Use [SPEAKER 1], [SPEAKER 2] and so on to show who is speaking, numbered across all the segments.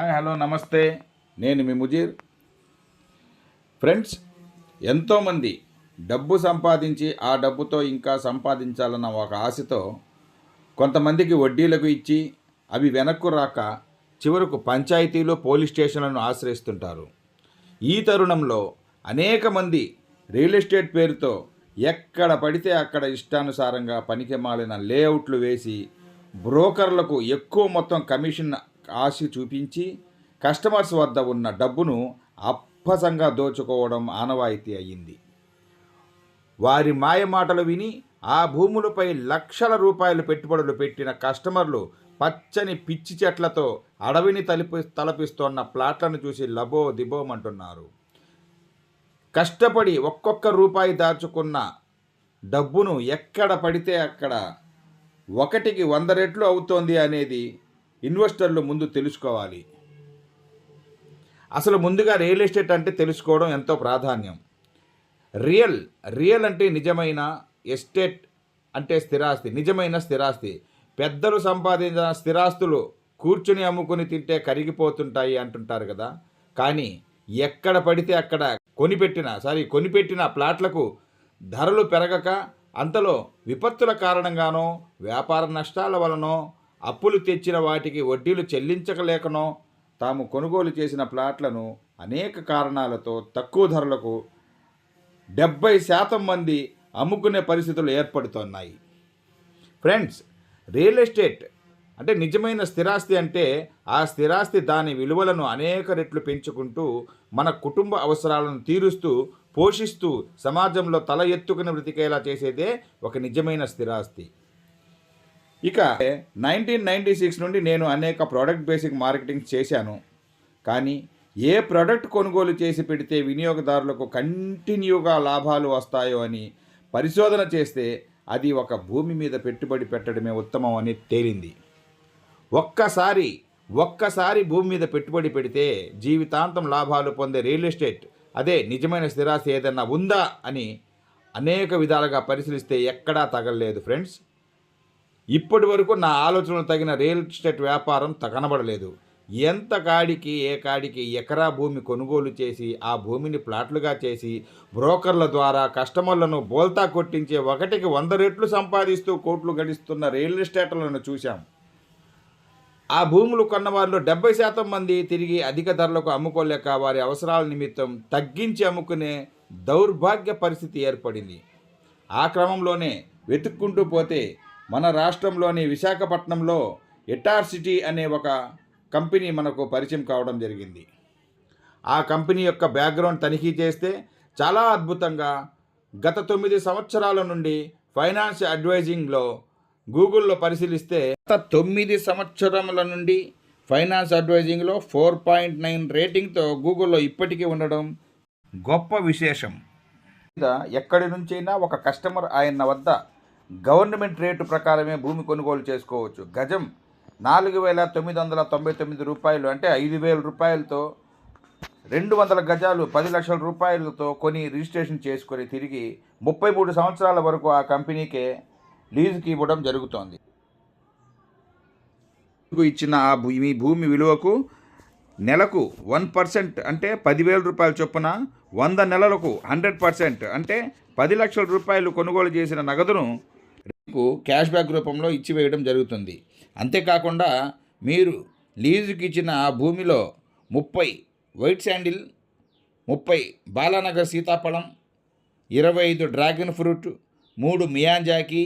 [SPEAKER 1] Hi hello నమస్తే. నేను మీ Mujeer. Friends ఎంతోమంది డబ్బు సంపాదించి ఆ డబ్బుతో ఇంకా సంపాదించాలన్న ఒక ఆశతో కొంతమందికి వడ్డీలకు ఇచ్చి అవి వెనక్కు రాక చివరకు పంచాయతీలు పోలీస్ స్టేషన్లను ఆశ్రయిస్తుంటారు. ఈ తరుణంలో అనేక మంది రియల్ ఎస్టేట్ పేరుతో ఎక్కడ పడితే అక్కడ ఇష్టానుసారంగా పనికి మాలిన లేఅవుట్లు వేసి బ్రోకర్లకు ఎక్కువ మొత్తం కమిషన్ ఆశ చూపించి కస్టమర్స్ వద్ద ఉన్న డబ్బును అప్పసంగా దోచుకోవడం ఆనవాయితీ అయ్యింది. వారి మాయమాటలు విని ఆ భూములపై లక్షల రూపాయలు పెట్టుబడులు పెట్టిన కస్టమర్లు పచ్చని పిచ్చి చెట్లతో అడవిని తలిపి తలపిస్తోన్న ప్లాట్లను చూసి లబో దిబోమంటున్నారు. కష్టపడి ఒక్కొక్క రూపాయి దాచుకున్న డబ్బును ఎక్కడ పడితే అక్కడ ఒకటికి వంద రెట్లు అవుతోంది అనేది ఇన్వెస్టర్లు ముందు తెలుసుకోవాలి. అసలు ముందుగా రియల్ ఎస్టేట్ అంటే తెలుసుకోవడం ఎంతో ప్రాధాన్యం. రియల్ రియల్ అంటే నిజమైన ఎస్టేట్ అంటే స్థిరాస్తి నిజమైన స్థిరాస్తి. పెద్దలు సంపాదించిన స్థిరాస్తులు కూర్చుని అమ్ముకుని తింటే కరిగిపోతుంటాయి అంటుంటారు కదా. కానీ ఎక్కడ పడితే అక్కడ కొనిపెట్టిన సారీ కొనిపెట్టిన ప్లాట్లకు ధరలు పెరగక అంతలో విపత్తుల కారణంగానో వ్యాపార నష్టాల వలనో అప్పులు తెచ్చిన వాటికి వడ్డీలు చెల్లించకలేకనో తాము కొనుగోలు చేసిన ప్లాట్లను అనేక కారణాలతో తక్కువ ధరలకు డెబ్బై శాతం మంది అమ్ముకునే పరిస్థితులు ఏర్పడుతున్నాయి. ఫ్రెండ్స్ రియల్ ఎస్టేట్ అంటే నిజమైన స్థిరాస్తి అంటే ఆ స్థిరాస్తి దాని విలువలను అనేక రెట్లు పెంచుకుంటూ మన కుటుంబ అవసరాలను తీరుస్తూ పోషిస్తూ సమాజంలో తల ఎత్తుకుని బ్రతికేలా చేసేదే ఒక నిజమైన స్థిరాస్తి. ఇక నైన్టీన్ నైంటీ సిక్స్ నుండి నేను అనేక ప్రోడక్ట్ బేసిక్ మార్కెటింగ్ చేశాను. కానీ ఏ ప్రోడక్ట్ కొనుగోలు చేసి పెడితే వినియోగదారులకు కంటిన్యూగా లాభాలు వస్తాయో అని పరిశోధన చేస్తే అది ఒక భూమి మీద పెట్టుబడి పెట్టడమే ఉత్తమం అని తేలింది. ఒక్కసారి ఒక్కసారి భూమి మీద పెట్టుబడి పెడితే జీవితాంతం లాభాలు పొందే రియల్ ఎస్టేట్ అదే నిజమైన స్థిరాస్తి ఏదన్నా ఉందా అని అనేక విధాలుగా పరిశీలిస్తే ఎక్కడా తగలలేదు ఫ్రెండ్స్. ఇప్పటి వరకు నా ఆలోచనలు తగిన రియల్ ఎస్టేట్ వ్యాపారం తగనబడలేదు కనబడలేదు. ఎంత కాడికి ఏ కాడికి ఎకరా భూమి కొనుగోలు చేసి ఆ భూమిని ప్లాట్లుగా చేసి బ్రోకర్ల ద్వారా కస్టమర్లను బోల్తా కొట్టించే ఒకటికి వంద రెట్లు సంపాదిస్తూ కోట్లు గడిస్తున్న రియల్ ఎస్టేట్లను చూశాం. ఆ భూములు కొన్న వారిలో డెబ్బై శాతం మంది తిరిగి అధిక ధరలకు అమ్ముకోలేక వారి అవసరాల నిమిత్తం తగ్గించి అమ్ముకునే దౌర్భాగ్య పరిస్థితి ఏర్పడింది. ఆ క్రమంలోనే వెతుక్కుంటూ పోతే మన రాష్ట్రంలోని విశాఖపట్నంలో ఎటార్ సిటీ అనే ఒక కంపెనీ మనకు పరిచయం కావడం జరిగింది. ఆ కంపెనీ యొక్క బ్యాక్గ్రౌండ్ తనిఖీ చేస్తే చాలా అద్భుతంగా గత తొమ్మిది సంవత్సరాల నుండి ఫైనాన్స్ అడ్వైజింగ్లో గూగుల్లో పరిశీలిస్తే గత తొమ్మిది సంవత్సరముల నుండి ఫైనాన్స్ అడ్వైజింగ్లో ఫోర్ పాయింట్ నైన్ రేటింగ్తో గూగుల్లో ఇప్పటికీ ఉండడం గొప్ప విశేషం. ఎక్కడి నుంచైనా ఒక కస్టమర్ ఆయన వద్ద గవర్నమెంట్ రేటు ప్రకారమే భూమి కొనుగోలు చేసుకోవచ్చు. గజం నాలుగు వేల తొమ్మిది వందల తొంభై తొమ్మిది రూపాయలు అంటే ఐదు వేల రూపాయలతో రెండు వందల గజాలు పది లక్షల రూపాయలతో కొని రిజిస్ట్రేషన్ చేసుకొని తిరిగి ముప్పై మూడు సంవత్సరాల వరకు ఆ కంపెనీకే లీజుకి ఇవ్వడం జరుగుతోంది. మీకు ఇచ్చిన ఆ భూ- మీ భూమి విలువకు నెలకు వన్ పర్సెంట్ అంటే పదివేల రూపాయల చొప్పున వంద నెలలకు హండ్రెడ్ పర్సెంట్ అంటే పది లక్షల రూపాయలు కొనుగోలు చేసిన నగదును మీకు క్యాష్ బ్యాక్ రూపంలో ఇచ్చివేయడం జరుగుతుంది. అంతేకాకుండా మీరు లీజుకి ఇచ్చిన ఆ భూమిలో ముప్పై వైట్ శాండిల్ ముప్పై బాలానగర్ సీతాఫలం ఇరవై ఐదు డ్రాగన్ ఫ్రూట్ మూడు మియాంజాకి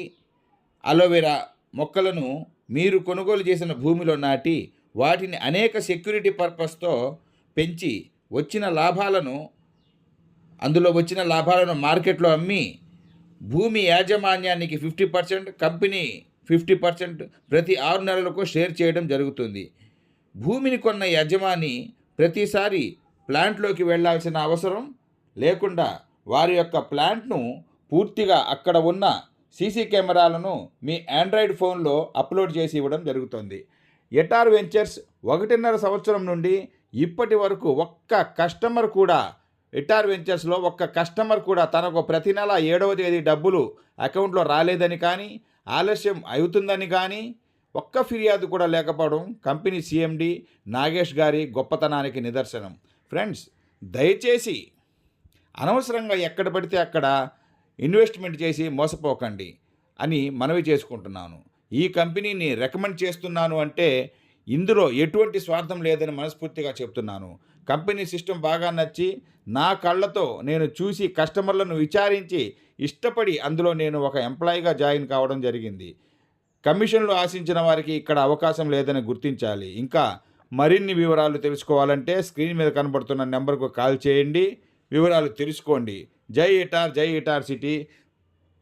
[SPEAKER 1] అలోవెరా మొక్కలను మీరు కొనుగోలు చేసిన భూమిలో నాటి వాటిని అనేక సెక్యూరిటీ పర్పస్తో పెంచి వచ్చిన లాభాలను అందులో వచ్చిన లాభాలను మార్కెట్లో అమ్మి భూమి యాజమాన్యానికి fifty percent company fifty percent ప్రతి ఆరు నెలలకు షేర్ చేయడం జరుగుతుంది. భూమిని కొన్న యజమాని ప్రతిసారి ప్లాంట్లోకి వెళ్ళాల్సిన అవసరం లేకుండా వారి యొక్క ప్లాంట్ను పూర్తిగా అక్కడ ఉన్న సీసీ కెమెరాలను మీ ఆండ్రాయిడ్ ఫోన్లో అప్లోడ్ చేసి ఇవ్వడం జరుగుతుంది. ఎటార్ వెంచర్స్ ఒకటిన్నర సంవత్సరం నుండి ఇప్పటి వరకు ఒక్క కస్టమర్ కూడా ఇటార్ వెంచర్స్లో ఒక్క కస్టమర్ కూడా తనకు ప్రతి నెల ఏడవ తేదీ డబ్బులు అకౌంట్లో రాలేదని కానీ ఆలస్యం అవుతుందని కానీ ఒక్క ఫిర్యాదు కూడా లేకపోవడం కంపెనీ సీఎండి నాగేష్ గారి గొప్పతనానికి నిదర్శనం. ఫ్రెండ్స్ దయచేసి అనవసరంగా ఎక్కడ పడితే అక్కడ ఇన్వెస్ట్మెంట్ చేసి మోసపోకండి అని మనవి చేసుకుంటున్నాను. ఈ కంపెనీని రికమెండ్ చేస్తున్నాను అంటే ఇందులో ఎటువంటి స్వార్థం లేదని మనస్ఫూర్తిగా చెప్తున్నాను. కంపెనీ సిస్టమ్ బాగా నచ్చి నా కళ్ళతో నేను చూసి కస్టమర్లను విచారించి ఇష్టపడి అందులో నేను ఒక ఎంప్లాయీగా జాయిన్ కావడం జరిగింది. కమిషన్లు ఆశించిన వారికి ఇక్కడ అవకాశం లేదని గుర్తించాలి. ఇంకా మరిన్ని వివరాలు తెలుసుకోవాలంటే స్క్రీన్ మీద కనబడుతున్న నెంబర్కు కాల్ చేయండి. వివరాలు తెలుసుకోండి. జై ఇటార్ జై ఇటార్ సిటీ.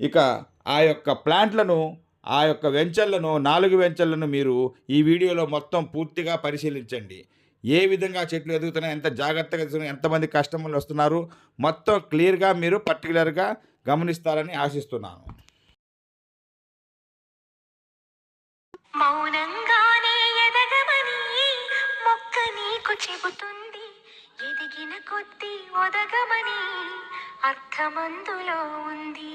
[SPEAKER 1] ఇక ఆ యొక్క ప్లాంట్లను ఆ యొక్క వెంచర్లను నాలుగు వెంచర్లను మీరు ఈ వీడియోలో మొత్తం పూర్తిగా పరిశీలించండి. ఏ విధంగా చెట్లు ఎదుగుతున్నాయి ఎంత జాగ్రత్తగా ఎంతమంది కస్టమర్లు వస్తున్నారు మొత్తం క్లియర్గా మీరు పర్టికులర్గా గమనిస్తారని ఆశిస్తున్నాను.
[SPEAKER 2] మౌనంగానే ఎదగమని మొక్క నీకు చెబుతుంది ఎదిగిన కొద్దీ ఒదగమని అర్థమందులో ఉంది.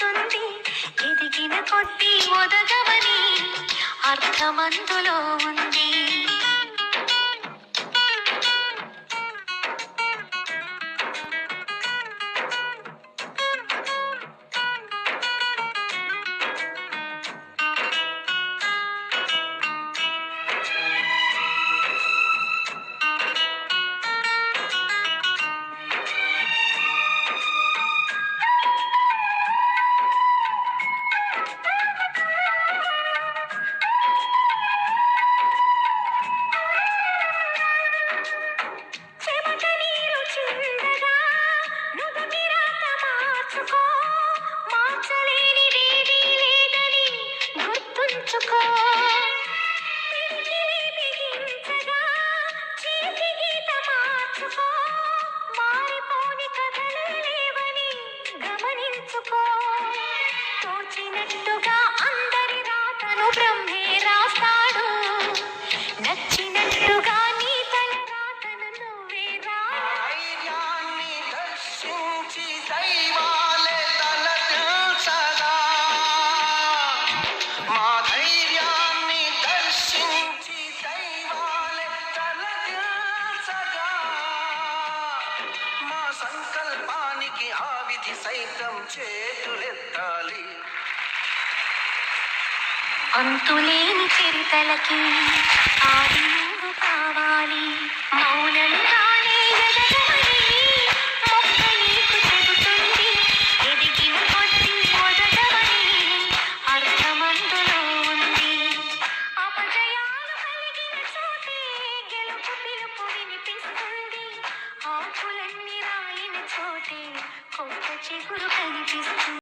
[SPEAKER 2] నీకు ఎదిగిన కొద్దీ ఒదగవని అర్థమందులో ఉంది. గమనించుకో తోచినట్టుగా అంతులేని చరితలకి ఆది కావాలి మౌనంగా